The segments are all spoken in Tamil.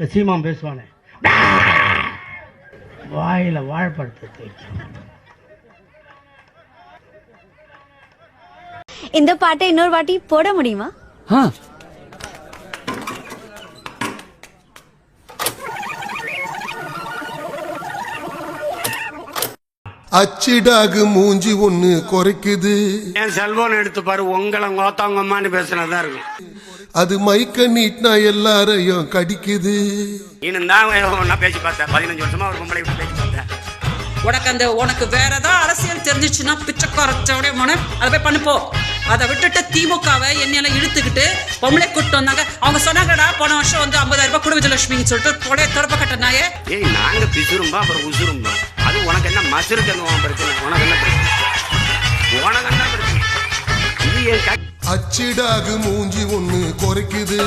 இந்த சீமான் பேசுவானே. வாயில வாழைப்பழத்தை தேய்க்கும் இந்த பாட்டை இன்னொரு வாட்டி போட முடியுமா? அச்சிடாகு மூஞ்சி ஒண்ணு குறைக்குது. என் செல்போன் எடுத்து பாரு உங்களை கோத்தாங்கம்மான்னு பேசுனதா இருக்கும். அது மைக்க நீட்னா எல்லாரையும் கடிக்குது. இன்னும் தான் ஒன்னா பேசி பார்த்தேன். பதினஞ்சு வருஷமா ஒரு பொம்பளை இப்படி பேசி பார்த்தேன். உனக்கு அந்த உனக்கு வேற ஏதாவது அரசியல் தெரிஞ்சிச்சுன்னா பிச்சைக்காரச்சோடைய மன அதை போய் பண்ணுப்போ அதை விட்டுட்டு திமுகவை என்னையெல்லாம் இழுத்துக்கிட்டு பொம்பளை கூட்டு வந்தாங்க. அவங்க சொன்னாங்கடா போன வருஷம் வந்து ஐம்பதாயிரம் ரூபாய் குடு விஜயலட்சுமின்னு சொல்லிட்டு தொடைய தொடப்ப கட்ட நாயே ஏய் நாங்க பிசுரும்பா அப்புறம் உசுரும்பா அது உனக்கு என்ன மசுருக்கு என்ன உன் பிரச்சனை உனக்கு என்ன பிரச்சனை? உனக்கு என்ன பிரச்சனை? இது என் அச்சிடாகு மூஞ்சி ஒண்ணு குறைக்குது.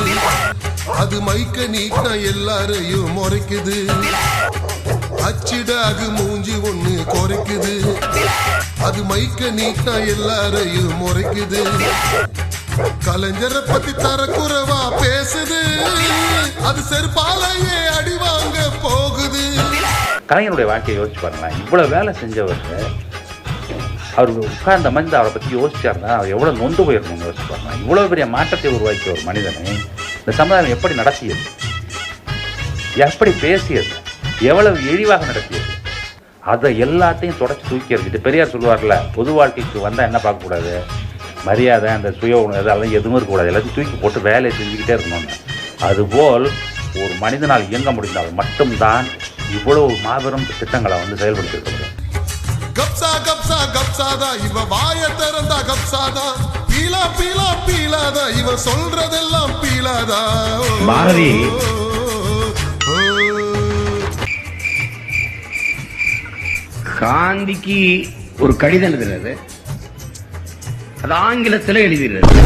அது மைக்க நீட்னா எல்லாரையும் முறைக்குது. அச்சிடாகு மூஞ்சி ஒண்ணு குறைக்குது. அது மைக்க நீட்னா எல்லாரையும் முறைக்குது. கலைஞரை பத்தி தரக்குறவா பேசுது. அது செருப்பாலையே அடி வாங்க போகுது. கலைஞருடைய வாழ்க்கையை யோசிச்சு பாருங்களேன். இவ்வளவு வேலை செஞ்சவர் அவர் உட்கார்ந்த மாதிரி அவரை பற்றி யோசிச்சார்னா அவர் எவ்வளோ நொந்து போயிருக்கணும்னு யோசிச்சு இவ்வளோ பெரிய மாற்றத்தை உருவாக்கிய ஒரு மனிதனை இந்த சமுதாயம் எப்படி நடத்தியது? எப்படி பேசியது? எவ்வளவு இழிவாக நடத்தியது? அதை எல்லாத்தையும் தொடச்சி தூக்கி எறிஞ்சிட்டு பெரியார் சொல்லுவார்ல பொது வாழ்க்கைக்கு வந்தால் என்ன பார்க்கக்கூடாது மரியாதை அந்த சுய உணவு அதெல்லாம் எதுவும் இருக்கக்கூடாது எல்லாத்தையும் தூக்கி போட்டு வேலையை செஞ்சுக்கிட்டே இருக்கணும்னு. அதுபோல் ஒரு மனிதனால் இயங்க முடிந்தால் மட்டும்தான் இவ்வளவு மாபெரும் திட்டங்களை வந்து செயல்படுத்தியிருக்கிறது கப்சா கப்சா கப்சாதா இவ வாய திறந்தா கப்சாதா. பீலா பீலா பீலாதா இவ சொல்றதெல்லாம் பீலாதா. பாரதி. காந்திக்கு ஒரு கடிதம் எழுதுறது அது ஆங்கிலத்துல எழுதிடுறது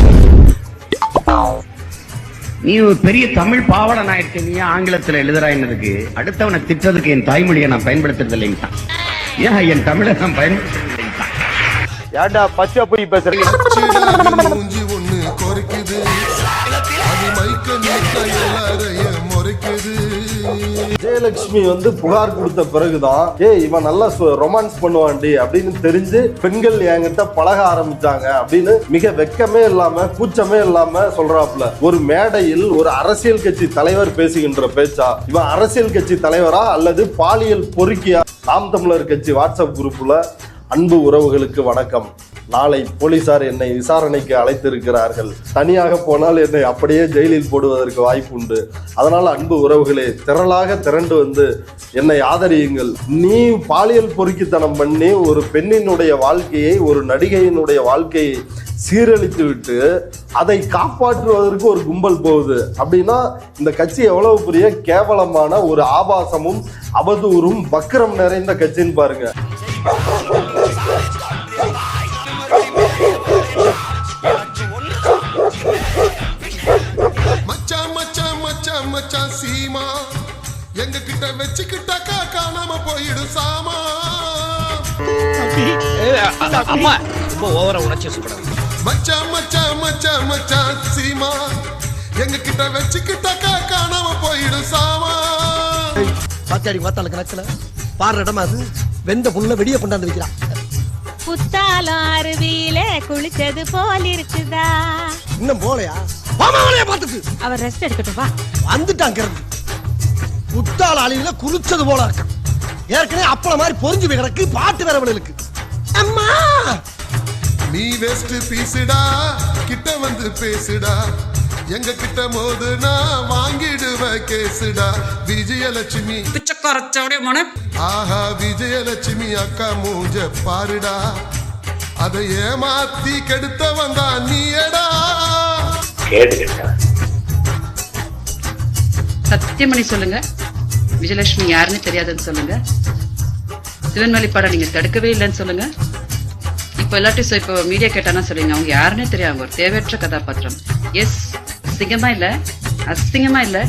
நீ ஒரு பெரிய தமிழ் பாவலன் ஆயிடுச்சு நீ ஆங்கிலத்துல எழுதுறாயினதுக்கு அடுத்தவனை திட்டதுக்கு என் தாய்மொழியை நான் பயன்படுத்துறது இல்லைங்கதான் ஏன் என் தமிழை நான் பயன்படுத்துறது இல்லைங்கதான் ஏன்டா பச்சை போய் பேசுறீங்க? மூஞ்சி ஒண்ணு குறைக்குது அது மைக்க நீட்ட எல்லாரையும் முறைக்குது. விஜயலட்சுமி வந்து புகார் கொடுத்த பிறகுதான் ஏய் இவன் நல்லா ரொமான்ஸ் பண்ணுவான்டி அப்படின்னு தெரிஞ்சு பெண்கள் என்கிட்ட பழக ஆரம்பிச்சாங்க அப்படின்னு மிக வெக்கமே இல்லாம கூச்சமே இல்லாம சொல்றாப்ல ஒரு மேடையில் ஒரு அரசியல் கட்சி தலைவர் பேசுகின்ற பேச்சா? இவன் அரசியல் கட்சி தலைவரா அல்லது பாலியல் பொறுக்கியா? நாம் தமிழர் கட்சி வாட்ஸ்அப் குரூப்ல அன்பு உறவுகளுக்கு வணக்கம். நாளை போலீசார் என்னை விசாரணைக்கு அழைத்திருக்கிறார்கள். தனியாக போனால் என்னை அப்படியே ஜெயிலில் போடுவதற்கு வாய்ப்பு உண்டு. அதனால் அன்பு உறவுகளே திரளாக திரண்டு வந்து என்னை ஆதரியுங்கள். நீ பாலியல் பொறுக்கித்தனம் பண்ணி ஒரு பெண்ணினுடைய வாழ்க்கையை ஒரு நடிகையினுடைய வாழ்க்கையை சீரழித்து விட்டு அதை காப்பாற்றுவதற்கு ஒரு கும்பல் போகுது. அப்படின்னா இந்த கட்சி எவ்வளவு பெரிய கேவலமான ஒரு ஆபாசமும் அவதூறும் வக்கரம் நிறைந்த கட்சின்னு பாருங்க. வச்சுக்கிட்டாக்கா காணாம போயிடும் சாமா. அம்மா ரொம்ப ஓவரா உணர்ச்சி வசப்படாது மச்சான் மச்சான் மச்சான் மச்சான் சீமா. எங்க கிட்ட வச்சுக்கிட்டாக்கா காணாம போயிடும் சாமா. பாத்தியாடி மாத்தாள கணக்குல? பாடுற இடமா அது? வெந்த புண்ணுல வெடிய கொண்டாந்து வைக்கிறான். குத்தாலம் அருவியில குளிச்சது போல் இருக்குதா? இன்னும் போலையா? மாமாவளைய பார்த்துட்டு அவர் ரெஸ்ட் எடுக்கட்டும் வா. வந்துட்டான் குத்தால அழிவுல குளிச்சது போல இருக்கான் ஏற்கனவே அப்பள மாதிரி பொறிஞ்சு போய் கிடக்கு பாட்டு வேற இருக்கு அம்மா! நீ வெஸ்ட் பீசுடா கிட்ட வந்து பேசுடா. எங்க கிட்ட மோது நான் வாங்கிடுவ கேசுடா. விஜயலட்சுமி. பிச்சைக்காரச்சோடைய மன. ஆஹா விஜயலட்சுமி அக்கா மூஞ்ச பாருடா. அதை ஏமாத்தி கெடுத்த வந்தா நீயடா. சத்தியமணி சொல்லுங்க. விஜயலட்சுமி யாருன்னு தெரியாதுன்னு சொல்லுங்க. சிவன்மொழி படம் நீங்க தடுக்கவே இல்லைன்னு சொல்லுங்க. இப்போ எல்லாத்தையும் இப்போ மீடியா கேட்டானா சொல்லுங்க அவங்க யாருன்னே தெரியாது. அவங்க ஒரு தேவையற்ற கதாபாத்திரம். எஸ் அசிங்கமா இல்ல? அசிங்கமா இல்ல?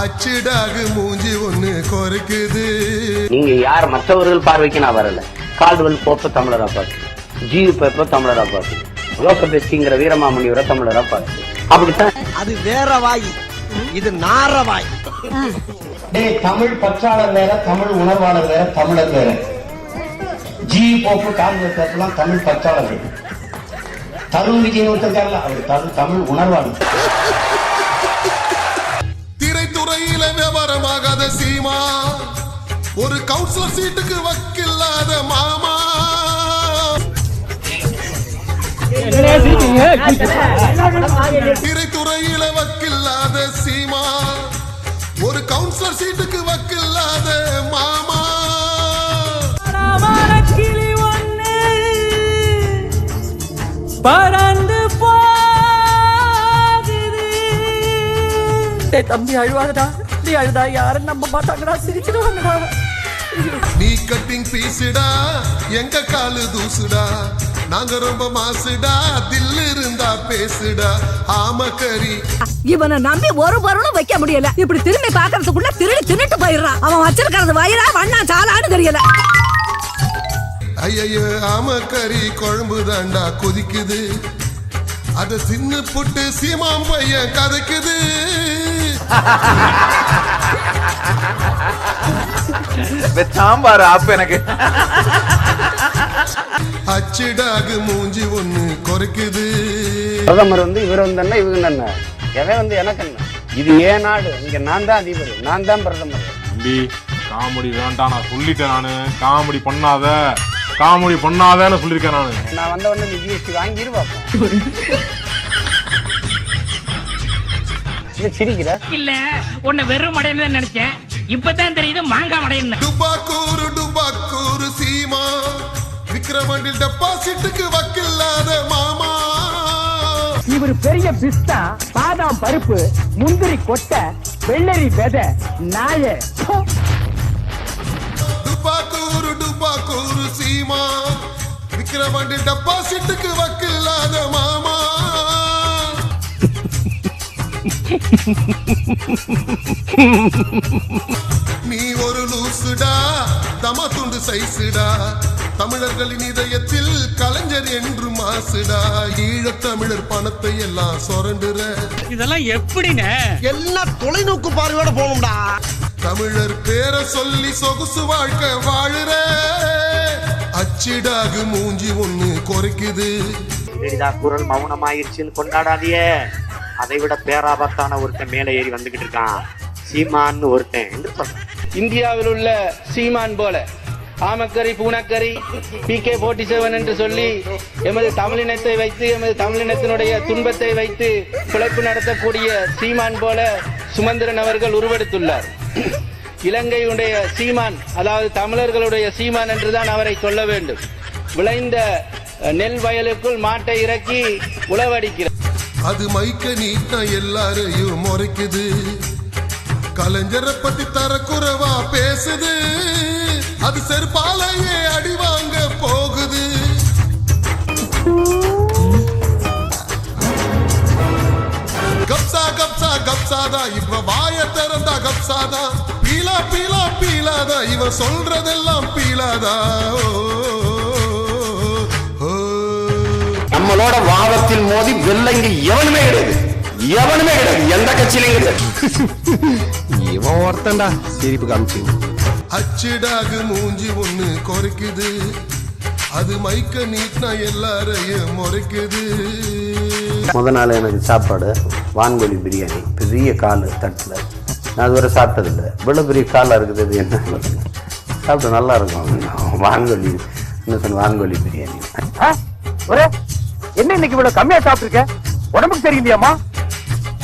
அச்சிடாகு மூஞ்சி ஒண்ணு குறைக்குது. நீங்க யார்? மற்றவர்கள் பார்வைக்கு நான் வரல. கால்டுவெல் போப்ப தமிழரா பார்த்து. ஜியு பேப்பர் தமிழரா பார்த்து. லோக பெஸ்டிங்கிற வீரமாமுனிவரை தமிழரா பார்த்து. அப்படித்தான். அது வேற வாய். இது நார வாய் டேய் தமிழ் பற்றாளர் வேற தமிழ் உணர்வாளர் வேற தமிழர் வேற. ஜி போப்பு காங்கிரஸ் எல்லாம் தமிழ் பற்றாளர்கள் தருண் விஜய் ஒருத்தருக்காரல அவர் தமிழ் உணர்வாளர். திரைத்துறையில விவரமாகாத சீமா ஒரு கவுன்சிலர் சீட்டுக்கு வக்கில்லாத மாமா. திரைத்துறையில வக்கில்லாத கவுன்சிலர் சீட்டுக்கு வக்கில்லாத மாமா. தம்பி அழுவாதடா. நீ அழுதா யாரும் நம்ப மாட்டாங்கடா. சிரிச்சிடுவாங்கடா. நீ கட்டிங் பீசுடா எங்க காலு தூசுடா? நாங்க ரொம்ப மாசுடா தில்லு இருந்தா பேசுடா. ஆம கறி. இவனை நம்பி ஒரு பொருளும் வைக்க முடியல. இப்படி திரும்பி பாக்குறதுக்குள்ள திருடி தின்னுட்டு போயிடுறான் அவன் வச்சிருக்கிறது வயிறா வண்ணா சாலான்னு தெரியல. ஐயையோ ஆம கறி குழம்பு தாண்டா கொதிக்குது. அத தின்னு புட்டு சீமாம் பையன் கதைக்குது சாம்பார் ஆப்பு எனக்கு. அச்சிடாகு மூஞ்சி ஒண்ணு குறைக்குது. பிரதமர் வந்து இவர் வந்து இவங்க என்ன? எவன் வந்து எனக்கு என்ன? இது ஏன் நாடு? இங்க நான் தான் அதிபர் நான் தான் பிரதமர். தம்பி காமெடி வேண்டாம் நான் சொல்லிட்டேன் நானு. காமெடி பண்ணாத. காமெடி பண்ணாதன்னு சொல்லியிருக்கேன் நானு. நான் வந்த உடனே நீ ஜிஎஸ்டி என்ன சிரிக்கிற? இல்ல உன்னை வெறும் மடையன்னு நினைச்சேன். இப்பதான் தெரியுது மாங்காய் மடையன்னு டுபாக்கூரு டுபாக்கூரு சீமா விக்ரமண்டில் டெபாசிட்டுக்கு வக்கில்லாத மாமா. இவர் பெரிய பிஸ்தா பாதாம் பருப்பு முந்திரி கொட்டை வெள்ளரி விதை நாய. டுபாக்கூரு ஒரு சீமா. விக்ரமண்டில் டெபாசிட்டுக்கு வக்கில்லாத மாமா. நீ ஒரு லூசுடா தம துண்டு சைசுடா. தமிழர்களின் இதயத்தில் கலைஞர் என்று மாசுடா. ஈழத் தமிழர் பணத்தை எல்லாம் சொரண்டுற. இதெல்லாம் எப்படிங்க எல்லாம் தொலைநோக்கு பார்வையோட போகணும்டா. தமிழர் பேரை சொல்லி சொகுசு வாழ்க்கை வாழுற. அச்சிடாகு மூஞ்சி ஒண்ணு குறைக்குது. குரல் மௌனமாயிருச்சுன்னு கொண்டாடாதியே அதை விட பேராபத்தான ஒருத்தன் மேலே ஏறி வந்துகிட்டு இருக்கான். சீமான்னு ஒருத்தன் என்று இந்தியாவில் உள்ள சீமான் போல ஆமக்கரி Poonakari P K forty seven என்று சொல்லி எமது தமிழினத்தை வைத்து எமது தமிழினத்தினுடைய துன்பத்தை வைத்து பிழைப்பு நடத்தக்கூடிய சீமான் போல சுமந்திரன் அவர்கள் உருவெடுத்துள்ளார். இலங்கையுடைய சீமான் அதாவது தமிழர்களுடைய சீமான் என்றுதான் அவரை சொல்ல வேண்டும். விளைந்த நெல் வயலுக்குள் மாட்டை இறக்கி உழவடிக்கிறார். அது மைக்க நீட்டா எல்லாரையும் முறைக்குது. கலைஞரை பத்தி தரக்குறவா பேசுது. அது செருப்பாலையே அடி வாங்க போகுது. கப்சா கப்சா கப்சாதா இவ வாய திறந்தா கப்சாதா. பீலா பீலா பீலாதா இவ சொல்றதெல்லாம் பீலாதா. ஓ, நம்மளோட வாதத்தில் மோதி வெள்ளைங்க எவனுமே கிடையாது. எவனுமே கிடையாது. எந்த கட்சியிலையும் கிடையாது. இவன் ஒருத்தன்டா. சிரிப்பு காமிச்சு. அச்சிடாகு மூஞ்சி ஒண்ணு குறைக்குது. அது மைக்க நீட்னா எல்லாரையும் முறைக்குது. முத நாள் எனக்கு சாப்பாடு வான்கோழி பிரியாணி பெரிய கால் தட்டில். நான் அதுவரை சாப்பிட்டதில்லை. இவ்வளோ பெரிய காலாக இருக்குது இது என்ன? சாப்பிட்டு நல்லா இருக்கும். வான்கோழி என்ன சொன்ன? வான்கோழி பிரியாணி. என்ன இன்னைக்கு இவ்வளவு கம்மியா சாப்பிட்டுருக்க? உடம்புக்கு சரியில்லையாமா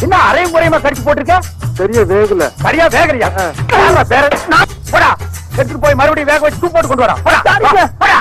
என்ன அரையும் குறையுமா கடிச்சு போட்டிருக்க? பெரிய வேகுல. சரியா வேகறியா வேற நான் போடா. எடுத்துட்டு போய் மறுபடியும் வேக வச்சு தூக்கு போட்டு கொண்டு வரா. போடா. போடா.